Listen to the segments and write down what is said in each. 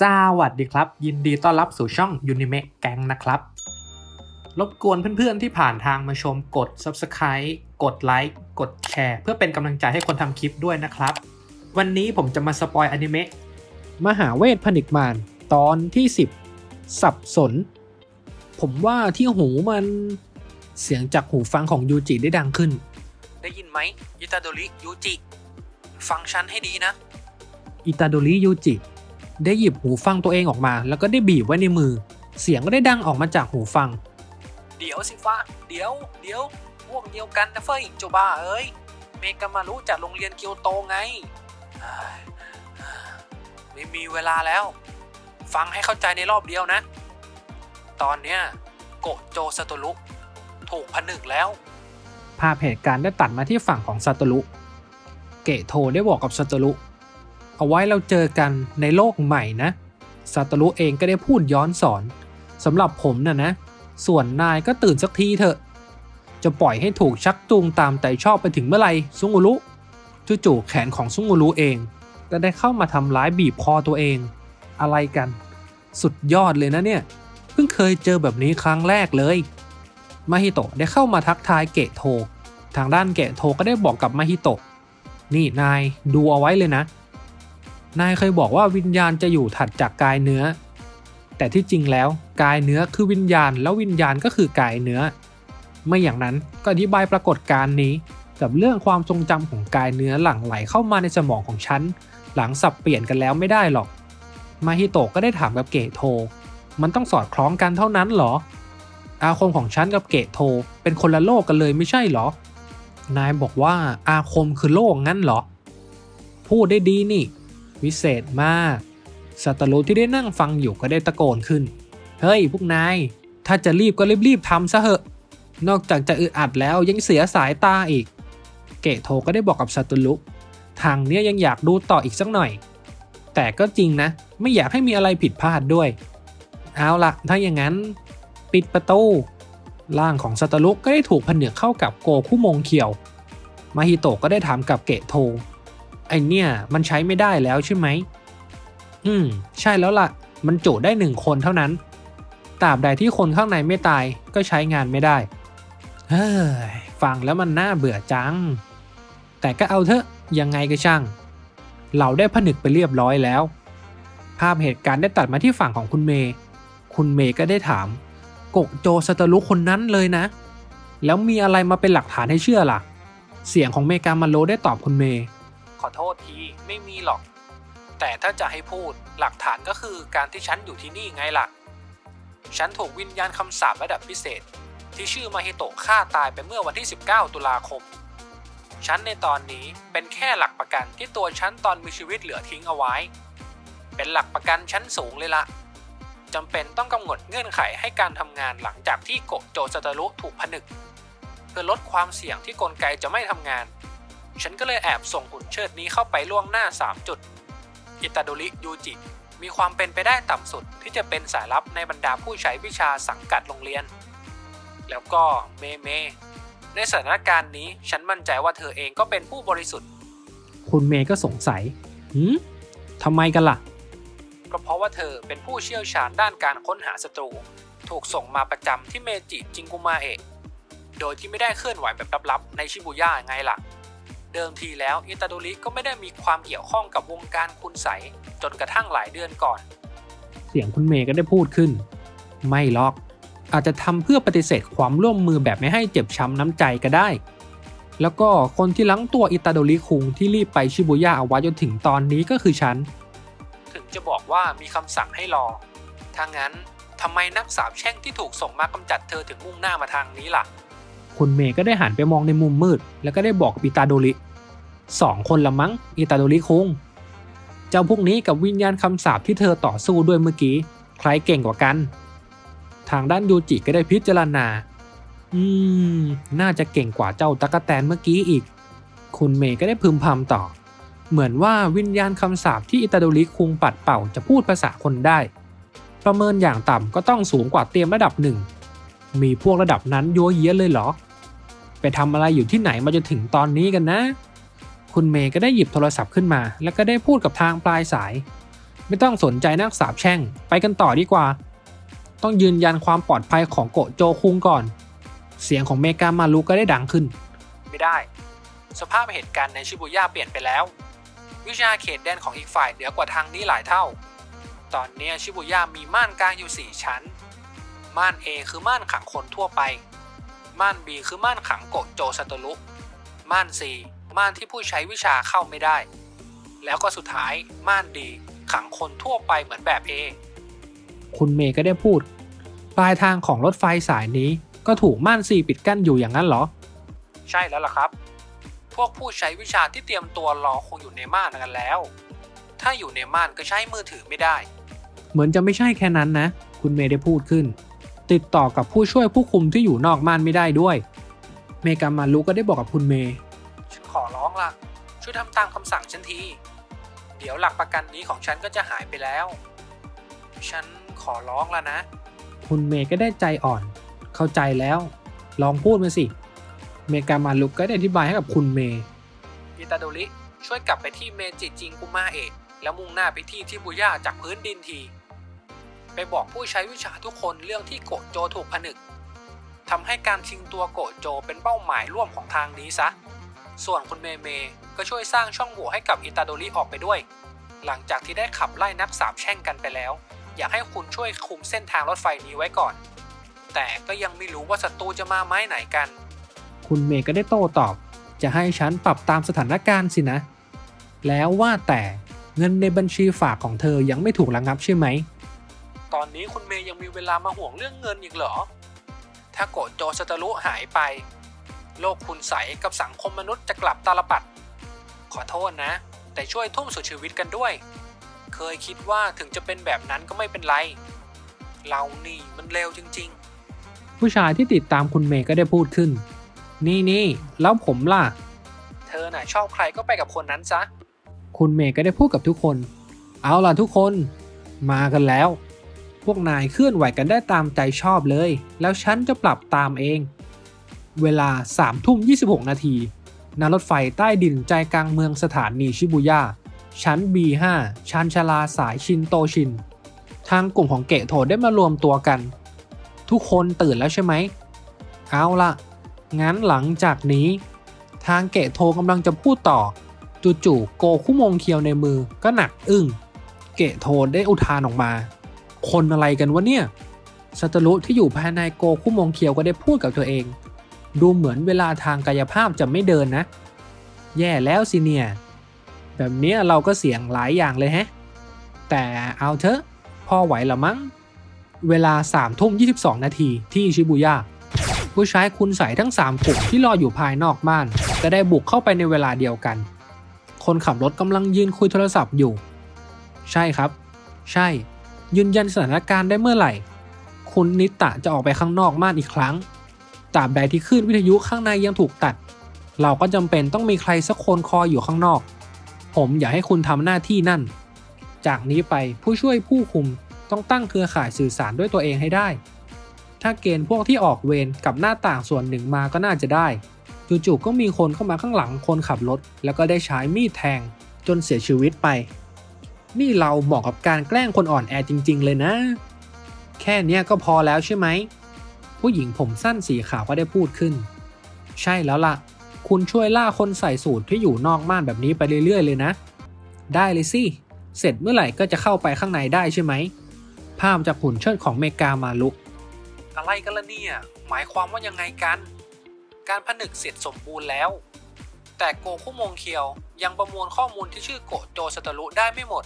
สวัสดีครับ ยินดีต้อนรับสู่ช่อง Unime แกงนะครับ รบกวนเพื่อนๆที่ผ่านทางมาชมกด Subscribe กดไลค์กดแชร์เพื่อเป็นกำลังใจให้คนทำคลิปด้วยนะครับ วันนี้ผมจะมาสปอยอนิเมะมหาเวทผนึกมารตอนที่ 10 สับสน ผมว่าที่หูมันเสียงจากหูฟังของยูจิได้ดังขึ้น ได้ยินไหมอิตาโดริยูจิ ฟังฉันให้ดีนะ อิตาโดริยูจิ ได้หยิบหูฟังตัวเองออกมา แล้วก็ได้บีบไว้ในมือ เสียงก็ได้ดังออกมาจากหูฟัง เดี๋ยวสิฟ้าเดี๋ยว เดี๋ยว พวกเดียวกันนะเฟ้ยโจบ้าเอ้ย เมกามารู้จากโรงเรียนเกียวโตไงเอ้ยไม่มีเวลาแล้ว ฟังให้เข้าใจในรอบเดียวนะ ตอนเนี้ยโกะโจสโตรุถูกผนึกแล้ว ภาพเหตุการณ์ได้ตัดมาที่ฝั่งของซาโตรุเกะโทได้บอกกับซาโตรุ เอาไว้เราเจอกันในโลกใหม่นะซาโตรุเองก็ได้พูดย้อนสอนสำหรับผมน่ะนะ ส่วนนายก็ตื่นสักทีเถอะ จะปล่อยให้ถูกชักจูงตามใจชอบไปถึงเมื่อไหร่ซุงุรุจู่ๆแขนของซุงุรุเอง ก็ได้เข้ามาทำร้ายบีบคอตัวเอง อะไรกัน สุดยอดเลยนะเนี่ย เพิ่งเคยเจอแบบนี้ครั้งแรกเลยมาฮิโตะได้เข้ามาทักทายเกะโท ทางด้านเกะโทก็ได้บอกกับมาฮิโตะนี่นายดูเอาไว้เลยนะ นายเคยบอกว่าวิญญาณจะอยู่ถัดจากกายเนื้อ แต่ที่จริงแล้วกายเนื้อคือวิญญาณแล้ววิญญาณก็คือกายเนื้อ ไม่อย่างนั้นก็อธิบายปรากฏการณ์นี้ กับเรื่องความทรงจำของกายเนื้อหลั่งไหลเข้ามาในสมองของฉัน หลังสับเปลี่ยนกันแล้วไม่ได้หรอก มาฮิโตะก็ได้ถามกับเกโท มันต้องสอดคล้องกันเท่านั้นเหรอ อาคมของฉันกับเกโทเป็นคนละโลกกันเลยไม่ใช่เหรอ นายบอกว่าอาคมคือโลกงั้นเหรอ พูดได้ดีนี่ วิเศษมาก สัตรุที่ได้นั่งฟังอยู่ก็ได้ตะโกนขึ้น เฮ้ย พวกนาย ถ้าจะรีบก็รีบๆทำซะเหอะ นอกจากจะอึดอัดแล้วยังเสียสายตาอีก เกโทก็ได้บอกกับสัตรุทางเนี้ยยังอยากดูต่ออีกสักหน่อย แต่ก็จริงนะ ไม่อยากให้มีอะไรผิดพลาดด้วย เอาละถ้าอย่างนั้น ปิดประตูร่างของซาตารุก็ได้ถูกผนึกเข้ากับโกคุมงเขียว มาฮิโตะก็ได้ถามกับเกโท ไอเนี่ยมันใช้ไม่ได้แล้วใช่ไหม อืม ใช่แล้วล่ะ มันจุได้หนึ่งคนเท่านั้น ตราบใดที่คนข้างในไม่ตายก็ใช้งานไม่ได้ เฮ้ย ฟังแล้วมันน่าเบื่อจัง แต่ก็เอาเถอะ ยังไงก็ช่าง เราได้ผนึกไปเรียบร้อยแล้ว ภาพเหตุการณ์ได้ตัดมาที่ฝั่งของคุณเมย์ คุณเมย์ก็ได้ถามโกโจสตารุคนนั้นเลยนะ แล้วมีอะไรมาเป็นหลักฐานให้เชื่อล่ะ เสียงของเมกามาโลได้ตอบคุณเมย์ ขอโทษทีไม่มีหรอก แต่ถ้าจะให้พูดหลักฐานก็คือการที่ฉันอยู่ที่นี่ไงล่ะ ฉันถูกวิญญาณคำสาประดับพิเศษ ที่ชื่อมาฮิโตะฆ่าตายไปเมื่อวันที่ 19 ตุลาคม ฉันในตอนนี้เป็นแค่หลักประกันที่ตัวฉันตอนมีชีวิตเหลือทิ้งเอาไว้ เป็นหลักประกันชั้นสูงเลยละจำเป็นต้องกำหนดเงื่อนไขให้การทำงานหลังจากที่โกโจสตารุถูกผนึก เพื่อลดความเสี่ยงที่กลไกจะไม่ทำงาน ฉันก็เลยแอบส่งหุ่นเชิดนี้เข้าไปล่วงหน้า 3 จุด อิตาโดริยูจิ มีความเป็นไปได้ต่ำสุดที่จะเป็นสายลับในบรรดาผู้ใช้วิชาสังกัดโรงเรียน แล้วก็เมเม ในสถานการณ์นี้ฉันมั่นใจว่าเธอเองก็เป็นผู้บริสุทธิ์ คุณเมย์ก็สงสัยหืมทำไมกันล่ะ ก็เพราะว่าเธอเป็นผู้เชี่ยวชาญด้านการค้นหาศัตรู ถูกส่งมาประจำที่เมจิจิงกุมาเอะ โดยที่ไม่ได้เคลื่อนไหวแบบลับๆในชิบูย่าไงล่ะ เดิมทีแล้วอิตาโดริก็ไม่ได้มีความเกี่ยวข้องกับวงการคุณใสยจนกระทั่งหลายเดือนก่อน เสียงคุณเมย์ก็ได้พูดขึ้น ไม่หรอก อาจจะทำเพื่อปฏิเสธความร่วมมือแบบไม่ให้เจ็บช้ำน้ำใจก็ได้ แล้วก็คนที่ลังตัวอิตาโดริคุงที่รีบไปชิบุย่าเอาไว้จนถึงตอนนี้ก็คือฉัน ถึงจะบอกว่ามีคำสั่งให้รอ ถ้างั้นทำไมนักสาบแช่งที่ถูกส่งมากำจัดเธอถึงมุ่งหน้ามาทางนี้ล่ะคุณเมย์ก็ได้หันไปมองในมุมมืด แล้วก็ได้บอกกับอิตาโดริ สองคนละมั้งอิตาโดริคุง เจ้าพวกนี้กับวิญญาณคำสาปที่เธอต่อสู้ด้วยเมื่อกี้ ใครเก่งกว่ากัน ทางด้านยูจิก็ได้พิจารณา อืม น่าจะเก่งกว่าเจ้าตะกะแตนเมื่อกี้อีก คุณเมย์ก็ได้พึมพำต่อ เหมือนว่าวิญญาณคำสาปที่อิตาโดริคุงปัดเป่าจะพูดภาษาคนได้ ประเมินอย่างต่ำก็ต้องสูงกว่าเตรียมระดับหนึ่ง มีพวกระดับนั้นยัวเยี้ยเลยเหรอ ไปทำอะไรอยู่ที่ไหนมาจนถึงตอนนี้กันนะ คุณเมย์ก็ได้หยิบโทรศัพท์ขึ้นมา แล้วก็ได้พูดกับทางปลายสาย ไม่ต้องสนใจนักสาบแช่ง ไปกันต่อดีกว่า ต้องยืนยันความปลอดภัยของโกโจคุงก่อน เสียงของเมกามารุก็ได้ดังขึ้น ไม่ได้ สภาพเหตุการณ์ในชิบุย่าเปลี่ยนไปแล้ว วิชาเขตแดนของอีกฝ่ายเหนือกว่าทางนี้หลายเท่า ตอนนี้ชิบุย่ามีม่านกลางอยู่ 4 ชั้น ม่าน A คือม่านขังคนทั่วไป ม่าน B คือม่านขังโกโจซาโตรุม่าน C ม่านที่ผู้ใช้วิชาเข้าไม่ได้ แล้วก็สุดท้ายม่าน D ขังคนทั่วไปเหมือนแบบ A คุณเมย์ก็ได้พูด ปลายทางของรถไฟสายนี้ก็ถูกม่านซีปิดกั้นอยู่อย่างนั้นเหรอ ใช่แล้วล่ะครับ พวกผู้ใช้วิชาที่เตรียมตัวรอคงอยู่ในม่านกันแล้ว ถ้าอยู่ในม่านก็ใช้มือถือไม่ได้ เหมือนจะไม่ใช่แค่นั้นนะ คุณเมย์ได้พูดขึ้น ติดต่อกับผู้ช่วยผู้คุมที่อยู่นอกม่านไม่ได้ด้วย เมกามารุก็ได้บอกกับคุณเมย์ฉันข อร้องล่ะ ช่วยทำตามคำสั่งฉันที เดี๋ยวหลักประกันนี้ของฉันก็จะหายไปแล้ว ฉันขอร้องแล้วนะ คุณเมย์ก็ได้ใจอ่อน เข้าใจแล้ว ลองพูดมาสิ เมกามารุก็ได้อธิบายให้กับคุณเมย์อิตาโดริช่วยกลับไปที่เมจิจิงกุมาเอะแล้วมุ่งหน้าไปที่ทิบุย่าจากพื้นดินที ไปบอกผู้ใช้วิชาทุกคนเรื่องที่โกโจถูกผนึกทำให้การชิงตัวโกโจเป็นเป้าหมายร่วมของทางนี้ซะ ส่วนคุณเมเมก็ช่วยสร้างช่องโหว่ให้กับอิตาโดริออกไปด้วย หลังจากที่ได้ขับไล่นักสาบแช่งกันไปแล้ว อยากให้คุณช่วยคุมเส้นทางรถไฟนี้ไว้ก่อน แต่ก็ยังไม่รู้ว่าศัตรูจะมาไม้ไหนกัน คุณเมย์ก็ได้โต้ตอบ จะให้ฉันปรับตามสถานการณ์สินะ แล้วว่าแต่เงินในบัญชีฝากของเธอยังไม่ถูกระงับใช่ไหม ตอนนี้คุณเมย์ยังมีเวลามาห่วงเรื่องเงินอีกเหรอ ถ้าโกโจสตารุหายไป โลกคุณใสกับสังคมมนุษย์จะกลับตาลปัด ขอโทษนะ แต่ช่วยทุ่มสุดชีวิตกันด้วย เคยคิดว่าถึงจะเป็นแบบนั้นก็ไม่เป็นไร เรานี่มันเร็วจริงผู้ชายที่ติดตามคุณเมย์ก็ได้พูดขึ้น นี่นี่แล้วผมล่ะๆเธอน่ะชอบใครก็ไปกับคนนั้นซะ คุณเมย์ก็ได้พูดกับทุกคน เอาล่ะทุกคน มากันแล้ว พวกนายเคลื่อนไหวกันได้ตามใจชอบเลย แล้วฉันจะปรับตามเอง เวลา3ทุ่ม 26 นาทีณรถไฟใต้ดินใจกลางเมืองสถานีชิบุย่า ชั้น B5 ชานชาลาสายชินโตชิน ทางกลุ่มของเกะโถได้มารวมตัวกัน ทุกคนตื่นแล้วใช่ไหม เอาล่ะงั้นหลังจากนี้ ทางเกะโทกำลังจะพูดต่อ จู่ๆโกคุมงเคียวในมือก็หนักอึ้ง เกะโทได้อุทานออกมา คนอะไรกันวะเนี่ยสัตรุที่อยู่ภายในโกคุมงเคียวก็ได้พูดกับตัวเอง ดูเหมือนเวลาทางกายภาพจะไม่เดินนะ แย่แล้วสิเนี่ย แบบนี้เราก็เสี่ยงหลายอย่างเลยแฮะ แต่เอาเถอะพอไหวละมั้ง เวลา3ทุ่ม22นาทีที่ชิบุย่าผู้ชายคุณใส่ทั้ง 3 กลุ่มที่รออยู่ภายนอกม่านก็ได้บุกเข้าไปในเวลาเดียวกัน คนขับรถกำลังยืนคุยโทรศัพท์อยู่ ใช่ครับ ใช่ ยืนยันสถานการณ์ได้เมื่อไหร่ คุณนิตะจะออกไปข้างนอกม่านอีกครั้ง ตราบใดที่คลื่นวิทยุข้างในยังถูกตัด เราก็จำเป็นต้องมีใครสักคนคอยอยู่ข้างนอก ผมอยากให้คุณทำหน้าที่นั่น จากนี้ไปผู้ช่วยผู้คุมต้องตั้งเครือข่ายสื่อสารด้วยตัวเองให้ได้ ถ้าเกณฑ์พวกที่ออกเวรกับหน้าต่างส่วนหนึ่งมาก็น่าจะได้ จู่ๆก็มีคนเข้ามาข้างหลังคนขับรถ แล้วก็ได้ใช้มีดแทง จนเสียชีวิตไป นี่เราเหมาะกับการแกล้งคนอ่อนแอจริง ๆ เลยนะ แค่นี้ก็พอแล้วใช่ไหม ผู้หญิงผมสั้นสีขาวก็ได้พูดขึ้น ใช่แล้วล่ะ คุณช่วยล่าคนใส่สูตรที่อยู่นอกม่านแบบนี้ไปเรื่อยๆเลยนะ ได้เลยสิ เสร็จเมื่อไหร่ก็จะเข้าไปข้างในได้ใช่ไหม ภาพจากหุ่นเชิดของเมกามาลุอะไรกันล่ะเนี่ย หมายความว่ายังไงกัน การผนึกเสร็จสมบูรณ์แล้ว แต่โกคุมงเคียวยังประมวลข้อมูลที่ชื่อโกโจสตารุได้ไม่หมด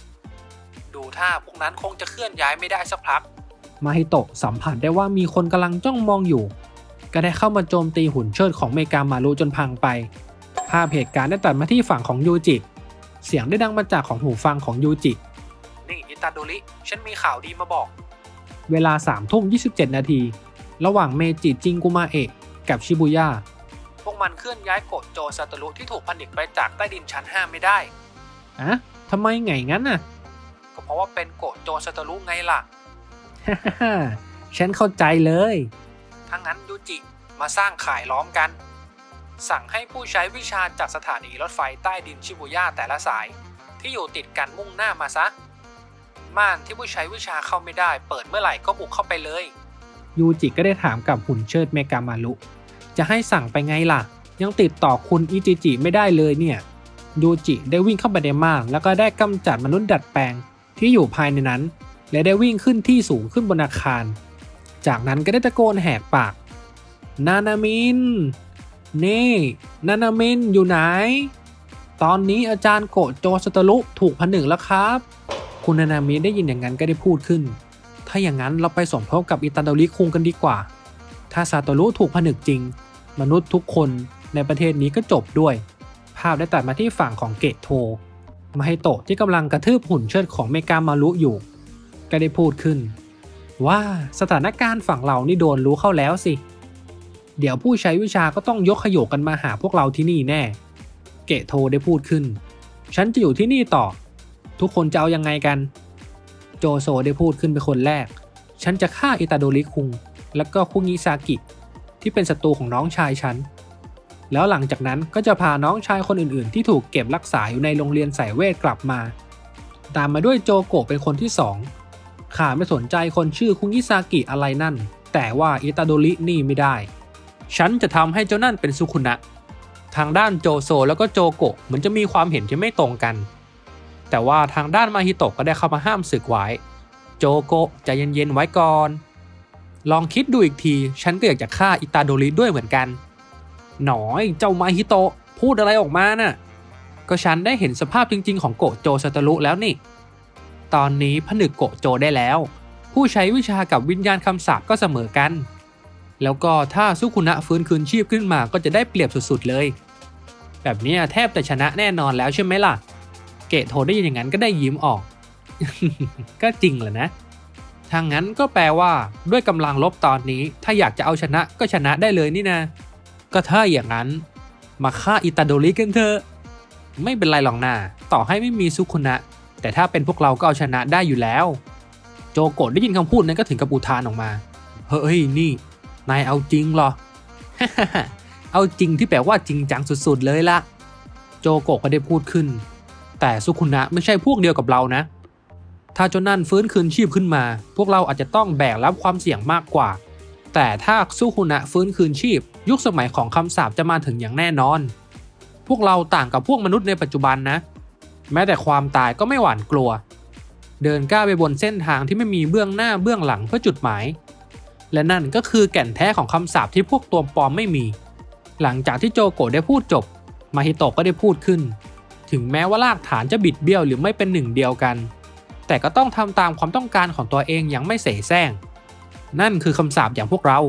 ดูท่าพวกนั้นคงจะเคลื่อนย้ายไม่ได้สักพัก มาฮิโตะสัมผัสได้ว่ามีคนกำลังจ้องมองอยู่ ก็ได้เข้ามาโจมตีหุ่นเชิดของเมกามารุจนพังไป ภาพเหตุการณ์ได้ตัดมาที่ฝั่งของยูจิ เสียงได้ดังมาจากของหูฟังของยูจิ นี่อิตาโดริ ฉันมีข่าวดีมาบอก เวลา3ทุ่ม27นาที ระหว่างเมจิจิงกุมาเอะกับชิบุย่า พวกมันเคลื่อนย้ายโกโจซาตารุที่ถูกผนึกไปจากใต้ดินชั้น 5 ไม่ได้อะทำไมไงงั้นน่ะ ก็เพราะว่าเป็นโกโจซาตารุไงล่ะ ฉันเข้าใจเลย ถ้างั้นยูจิมาสร้างข่ายล้อมกัน สั่งให้ผู้ใช้วิชาจากสถานีรถไฟใต้ดินชิบุย่าแต่ละสาย ที่อยู่ติดกันมุ่งหน้ามาซะ ม่านที่ผู้ใช้วิชาเข้าไม่ได้ เปิดเมื่อไหร่ก็บุกเข้าไปเลย ยูจิก็ได้ถามกับหุ่นเชิดเมกามารุ จะให้สั่งไปไงล่ะ ยังติดต่อคุณอิจิจิไม่ได้เลยเนี่ย ยูจิได้วิ่งเข้าไปในม่านแล้วก็ได้กำจัดมนุษย์ดัดแปลงที่อยู่ภายในนั้น และได้วิ่งขึ้นที่สูงขึ้นบนอาคาร จากนั้นก็ได้ตะโกนแหกปาก นานามิน นี่ นานามินอยู่ไหน ตอนนี้อาจารย์โกโจสตารุถูกผนึกแล้วครับ คุณนานามินได้ยินอย่างนั้นก็ได้พูดขึ้น ถ้าอย่างนั้นเราไปสมทบกับอิตาโดริคุงกันดีกว่า ถ้าซาโตรุถูกผนึกจริง มนุษย์ทุกคนในประเทศนี้ก็จบด้วย ภาพได้ตัดมาที่ฝั่งของเกะโทมาให้โตะที่กำลังกระทืบหุ่นเชิดของเมกามารุอยู่ ก็ได้พูดขึ้น ว่าสถานการณ์ฝั่งเรานี่โดนรู้เข้าแล้วสิ เดี๋ยวผู้ใช้วิชาก็ต้องยกขยโกกันมาหาพวกเราที่นี่แน่ เกะโทได้พูดขึ้น ฉันจะอยู่ที่นี่ต่อ ทุกคนจะเอายังไงกัน โจโซได้พูดขึ้นเป็นคนแรก ฉันจะฆ่าอิตาโดริคุง แล้วก็คุงิซากิ ที่เป็นศัตรูของน้องชายฉันแล้วหลังจากนั้นก็จะพาน้องชายคนอื่นๆ ที่ถูกเก็บรักษาอยู่ในโรงเรียนสายเวทกลับมา ตามมาด้วยโจโกะเป็นคนที่สอง ข้าไม่สนใจคนชื่อคุงิซากิอะไรนั่น แต่ว่าอิตาโดรินี่ไม่ได้ ฉันจะทำให้เจ้านั่นเป็นสุคุนะ ทางด้านโจโซแล้วก็โจโกะเหมือนจะมีความเห็นที่ไม่ตรงกัน แต่ว่าทางด้านมาฮิโตะก็ได้เข้ามาห้ามศึกไว้ โจโกะใจเย็นๆไว้ก่อน ลองคิดดูอีกที ฉันก็อยากจะฆ่าอิตาโดริด้วยเหมือนกัน หนอยเจ้ามาฮิโตะพูดอะไรออกมาน่ะก็ฉันได้เห็นสภาพจริง ๆ ของโกโจซาตารุแล้วนี่ ตอนนี้ผนึกโกโจได้แล้ว ผู้ใช้วิชากับวิญญาณคำสาปก็เสมอกัน แล้วก็ถ้าสุคุนะฟื้นคืนชีพขึ้นมาก็จะได้เปรียบสุดๆเลย แบบนี้แทบจะชนะแน่นอนแล้วใช่ไหมล่ะ เกะโทได้ยินอย่างนั้นก็ได้ยิ้มออก ก็จริงแหละนะทางนั้นก็แปลว่า ด้วยกำลังลบตอนนี้ ถ้าอยากจะเอาชนะก็ชนะได้เลยนี่นะ ก็ถ้าอย่างนั้น มาฆ่าอิตาโดริกันเถอะ ไม่เป็นไรหรอกนาต่อให้ไม่มีซุคุนะ แต่ถ้าเป็นพวกเราก็เอาชนะได้อยู่แล้ว โจโกะได้ยินคำพูดนั้นก็ถึงกับอุทานออกมา เฮ้ยนี่ นายเอาจริงเหรอ เอาจริงที่แปลว่าจริงจังสุดๆเลยละโจโกะก็ได้พูดขึ้น แต่สุคุนะไม่ใช่พวกเดียวกับเรานะ ถ้าจ้านั่นฟื้นคืนชีพขึ้นมา พวกเราอาจจะต้องแบกรับความเสี่ยงมากกว่า แต่ถ้าสุคุนะฟื้นคืนชีพ ยุคสมัยของคำสาปจะมาถึงอย่างแน่นอน พวกเราต่างกับพวกมนุษย์ในปัจจุบันนะ แม้แต่ความตายก็ไม่หวั่นกลัว เดินก้าวไปบนเส้นทางที่ไม่มีเบื้องหน้าเบื้องหลังเพื่อจุดหมาย และนั่นก็คือแก่นแท้ของคำสาปที่พวกตัวปลอมไม่มี หลังจากที่โจโกะได้พูดจบ มาฮิโตะก็ได้พูดขึ้น ถึงแม้ว่ารากฐานจะบิดเบี้ยวหรือไม่เป็นหนึ่งเดียวกัน แต่ก็ต้องทำตามความต้องการของตัวเองอย่างไม่เสแสร้ง นั่นคือคำสาปอย่างพวกเรา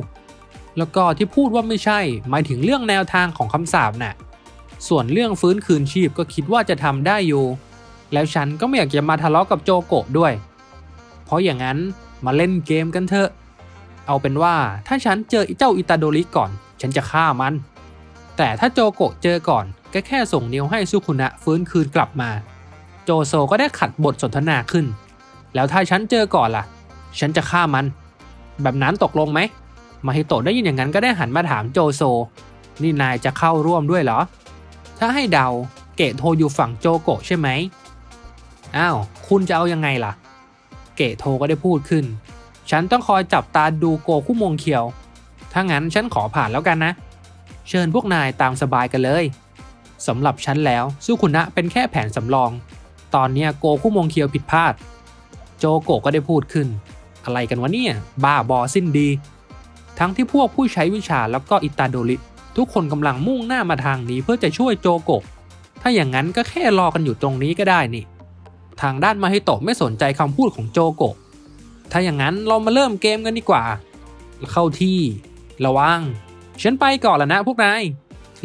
แล้วก็ที่พูดว่าไม่ใช่ หมายถึงเรื่องแนวทางของคำสาปน่ะ ส่วนเรื่องฟื้นคืนชีพก็คิดว่าจะทำได้อยู่ แล้วฉันก็ไม่อยากจะมาทะเลาะกับโจโกะด้วย เพราะอย่างนั้นมาเล่นเกมกันเถอะ เอาเป็นว่าถ้าฉันเจอเจ้าอิตาโดริก่อน ฉันจะฆ่ามัน แต่ถ้าโจโกะเจอก่อนก็แค่ส่งนิ้วให้ซุคุนะฟื้นคืนกลับมา โจโซก็ได้ขัดบทสนทนาขึ้น แล้วถ้าฉันเจอก่อนล่ะ ฉันจะฆ่ามัน แบบนั้นตกลงไหมมาฮิโตะได้ยินอย่างนั้นก็ได้หันมาถามโจโซ นี่นายจะเข้าร่วมด้วยเหรอ ถ้าให้เดาเกะโทอยู่ฝั่งโจโกะใช่ไหมอ้าวคุณจะเอายังไงล่ะ เกะโทก็ได้พูดขึ้น ฉันต้องคอยจับตาดูโกคู่มงเคียว ถ้างั้นฉันขอผ่านแล้วกันนะ เชิญพวกนายตามสบายกันเลยสำหรับฉันแล้วสู้คุณนะเป็นแค่แผนสำรอง ตอนเนี้ยโกคู่มงเคียวผิดพลาด โจโกะก็ได้พูดขึ้น อะไรกันวะเนี่ยบ้าบอสิ้นดี ทั้งที่พวกผู้ใช้วิชาแล้วก็อิตาโดริ ทุกคนกำลังมุ่งหน้ามาทางนี้เพื่อจะช่วยโจโกะ ถ้าอย่างนั้นก็แค่รอกันอยู่ตรงนี้ก็ได้นี่ ทางด้านมาฮิโตะไม่สนใจคำพูดของโจโกะ ถ้าอย่างนั้นเรามาเริ่มเกมกันดีกว่า เข้าที่ ระวัง ฉันไปก่อนแล้วนะพวกนาย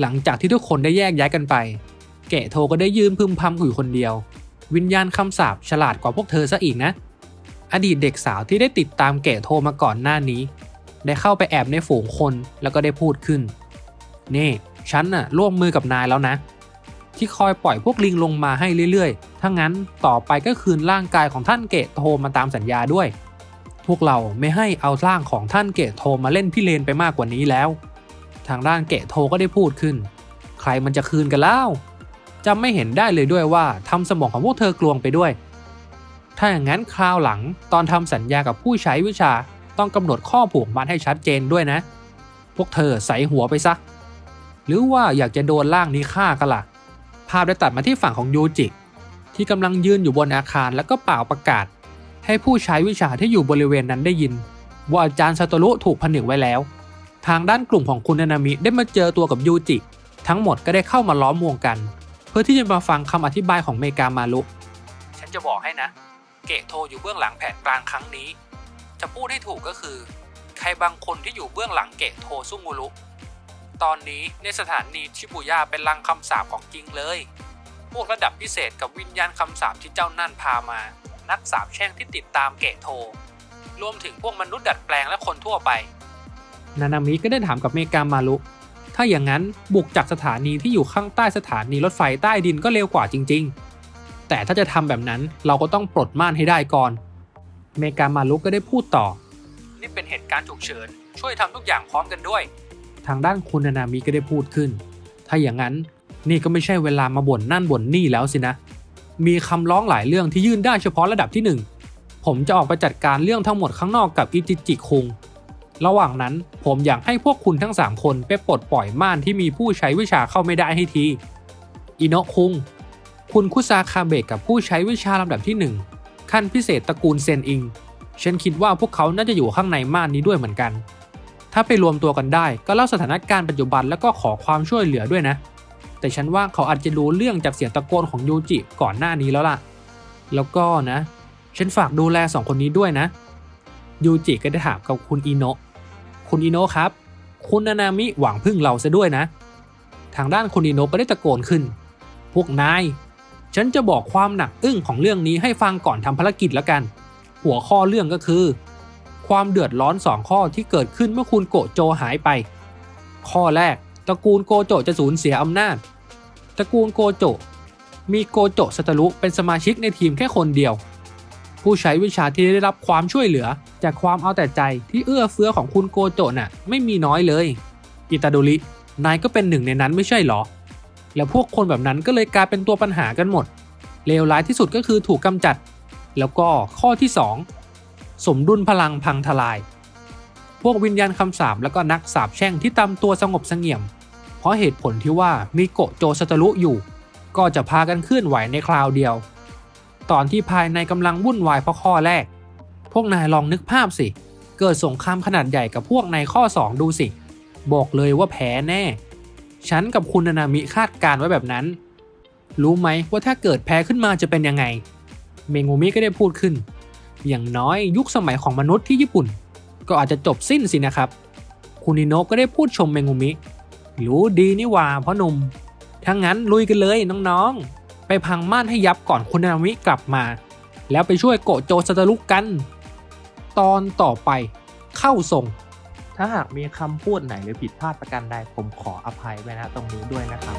หลังจากที่ทุกคนได้แยกย้ายกันไป เกะโทก็ได้ยืนพึมพำอยู่คนเดียว วิญญาณคำสาปฉลาดกว่าพวกเธอซะอีกนะ อดีตเด็กสาวที่ได้ติดตามเกะโทมาก่อนหน้านี้ ได้เข้าไปแอบในฝูงคนแล้วก็ได้พูดขึ้น นี่ฉันน่ะร่วมมือกับนายแล้วนะ ที่คอยปล่อยพวกลิงลงมาให้เรื่อยๆ ถ้างั้นต่อไปก็คืนร่างกายของท่านเกตโทมาตามสัญญาด้วย พวกเราไม่ให้เอาร่างของท่านเกตโทมาเล่นพี่เลนไปมากกว่านี้แล้ว ทางด้านเกตโทก็ได้พูดขึ้น ใครมันจะคืนกันแล้วจำไม่เห็นได้เลยด้วยว่าทำสมองของพวกเธอกลวงไปด้วย ถ้าอย่างนั้นคราวหลังตอนทำสัญญากับผู้ใช้วิชาต้องกำหนดข้อผูกมัดให้ชัดเจนด้วยนะ พวกเธอใส่หัวไปซะ หรือว่าอยากจะโดนร่างนี้ฆ่ากันล่ะ ภาพได้ตัดมาที่ฝั่งของยูจิ ที่กำลังยืนอยู่บนอาคารแล้วก็เป่าประกาศ ให้ผู้ใช้วิชาที่อยู่บริเวณนั้นได้ยิน ว่าอาจารย์ซาโตรุถูกผนึกไว้แล้ว ทางด้านกลุ่มของคุณนานามิได้มาเจอตัวกับยูจิ ทั้งหมดก็ได้เข้ามาล้อมวงกัน เพื่อที่จะมาฟังคำอธิบายของเมกามารุฉันจะบอกให้นะ เกะโทอยู่เบื้องหลังแผนกลางครั้งนี้ จะพูดให้ถูกก็คือ ใครบางคนที่อยู่เบื้องหลังเกะโทซุงูรุ ตอนนี้ในสถานีชิบุย่าเป็นลังคำสาปของจริงเลย พวกระดับพิเศษกับวิญญาณคำสาปที่เจ้านั่นพามา นักสาปแช่งที่ติดตามเกะโท รวมถึงพวกมนุษย์ดัดแปลงและคนทั่วไป นานามิก็ได้ถามกับเมกามารุถ้าอย่างนั้นบุกจากสถานีที่อยู่ข้างใต้สถานีรถไฟใต้ดินก็เร็วกว่าจริง ๆ แต่ถ้าจะทำแบบนั้นเราก็ต้องปลดม่านให้ได้ก่อน เมกามารุก็ได้พูดต่อ นี่เป็นเหตุการณ์ฉุกเฉินช่วยทำทุกอย่างพร้อมกันด้วย ทางด้านคุณนามิก็ได้พูดขึ้น ถ้าอย่างนั้นนี่ก็ไม่ใช่เวลามาบ่นนั่นบ่นนี่แล้วสินะ มีคำร้องหลายเรื่องที่ยื่นได้เฉพาะระดับที่หนึ่งผมจะออกไปจัดการเรื่องทั้งหมดข้างนอกกับอิจิจิคุง ระหว่างนั้นผมอยากให้พวกคุณทั้ง 3 คนไปปลดปล่อยม่านที่มีผู้ใช้วิชาเข้าไม่ได้ให้ที อิโนะคุง คุณคุซาคาเบะกับผู้ใช้วิชาลำดับที่ 1 ขั้นพิเศษตระกูลเซนอิง ฉันคิดว่าพวกเขาน่าจะอยู่ข้างในม่านนี้ด้วยเหมือนกัน ถ้าไปรวมตัวกันได้ ก็เล่าสถานการณ์ปัจจุบันแล้วก็ขอความช่วยเหลือด้วยนะ แต่ฉันว่าเขาอาจจะรู้เรื่องจากเสียงตะโกนของยูจิก่อนหน้านี้แล้วล่ะ แล้วก็นะ ฉันฝากดูแลสองคนนี้ด้วยนะยูจิก็ได้ถามกับคุณอิโนะคุณอิโนะครับ คุณนานามิหวังพึ่งเราซะด้วยนะ ทางด้านคุณอิโนะก็ได้ตะโกนขึ้น พวกนาย ฉันจะบอกความหนักอึ้งของเรื่องนี้ให้ฟังก่อนทำภารกิจแล้วกัน หัวข้อเรื่องก็คือ ความเดือดร้อนสองข้อที่เกิดขึ้นเมื่อคุณโกโจหายไป ข้อแรก ตระกูลโกโจจะสูญเสียอำนาจ ตระกูลโกโจ มีโกโจสตารุเป็นสมาชิกในทีมแค่คนเดียว ผู้ใช้วิชาที่ได้รับความช่วยเหลือ จากความเอาแต่ใจที่เอื้อเฟื้อของคุณโกโจน่ะ ไม่มีน้อยเลย อิตาโดริ นายก็เป็นหนึ่งในนั้นไม่ใช่หรอ แล้วพวกคนแบบนั้นก็เลยกลายเป็นตัวปัญหากันหมด เลวร้ายที่สุดก็คือถูกกำจัด แล้วก็ข้อที่ 2 สมดุลพลังพังทลาย พวกวิญญาณคำสาปแล้วก็นักสาปแช่งที่ตามตัวสงบเสงี่ยม เพราะเหตุผลที่ว่ามีโกโจสตารุอยู่ ก็จะพากันเคลื่อนไหวในคราวเดียว ตอนที่ภายในกำลังวุ่นวายเพราะข้อแรก พวกนายลองนึกภาพสิ เกิดสงครามขนาดใหญ่กับพวกในข้อ 2 ดูสิ บอกเลยว่าแพ้แน่ ฉันกับคุณนานามิคาดการไว้แบบนั้น รู้ไหมว่าถ้าเกิดแพ้ขึ้นมาจะเป็นยังไง เมงูมิก็ได้พูดขึ้น อย่างน้อยยุคสมัยของมนุษย์ที่ญี่ปุ่น ก็อาจจะจบสิ้นสินะครับ คุณนิโนะก็ได้พูดชมเมงูมิ รู้ดีนี่ว่าพ่อหนุ่มถ้างั้นลุยกันเลยน้องๆ ไปพังม่านให้ยับก่อนคุณนานามิกลับมา แล้วไปช่วยโกโจสตารุกกัน ตอนต่อไปเข้าทรง ถ้าหากมีคำพูดไหนหรือผิดพลาดประการใดผมขออภัยไว้นะตรงนี้ด้วยนะครับ